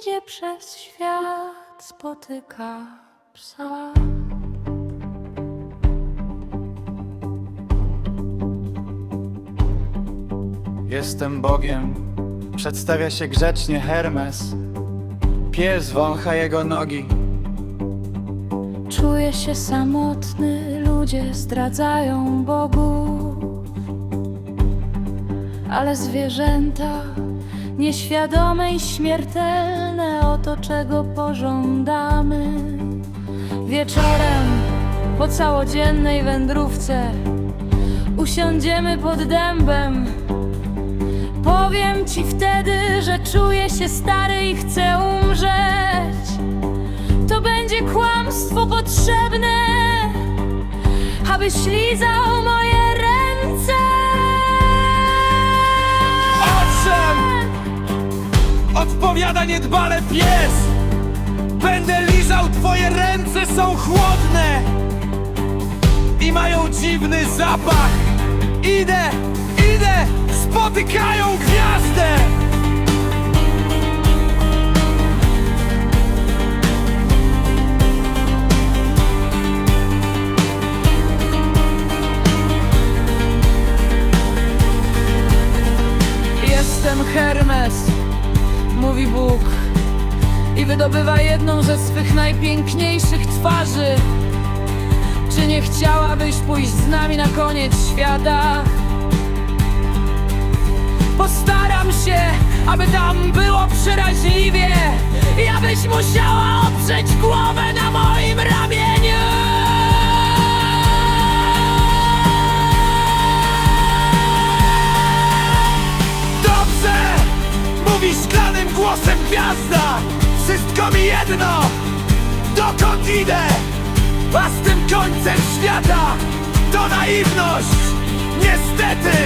idzie przez świat, spotyka psa. Jestem Bogiem, przedstawia się grzecznie Hermes. Pies wącha jego nogi. Czuję się samotny, ludzie zdradzają Bogów. Ale zwierzęta nieświadome i śmiertelne o to, czego pożądamy. Wieczorem po całodziennej wędrówce usiądziemy pod dębem. Powiem ci wtedy, że czuję się stary i chcę umrzeć. To będzie kłamstwo potrzebne, abyś lizał moje Odpowiada niedbale pies! Będę lizał, twoje ręce są chłodne! I mają dziwny zapach! Idę, idę! Spotykają gwiazdę! Mówi Bóg, i wydobywa jedną ze swych najpiękniejszych twarzy. Czy nie chciałabyś pójść z nami na koniec świata? Postaram się, aby tam było przeraźliwie i abyś musiała oprzeć głowę jedno! Dokąd idę? A z tym końcem świata to naiwność! Niestety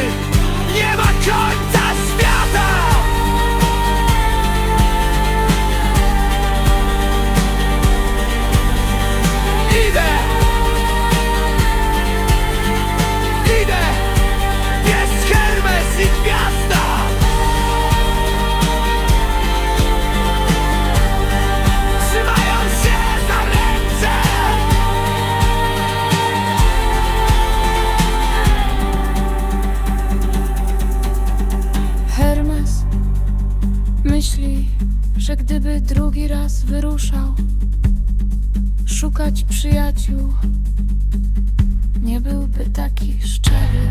myśli, że gdyby drugi raz wyruszał szukać przyjaciół, nie byłby taki szczery.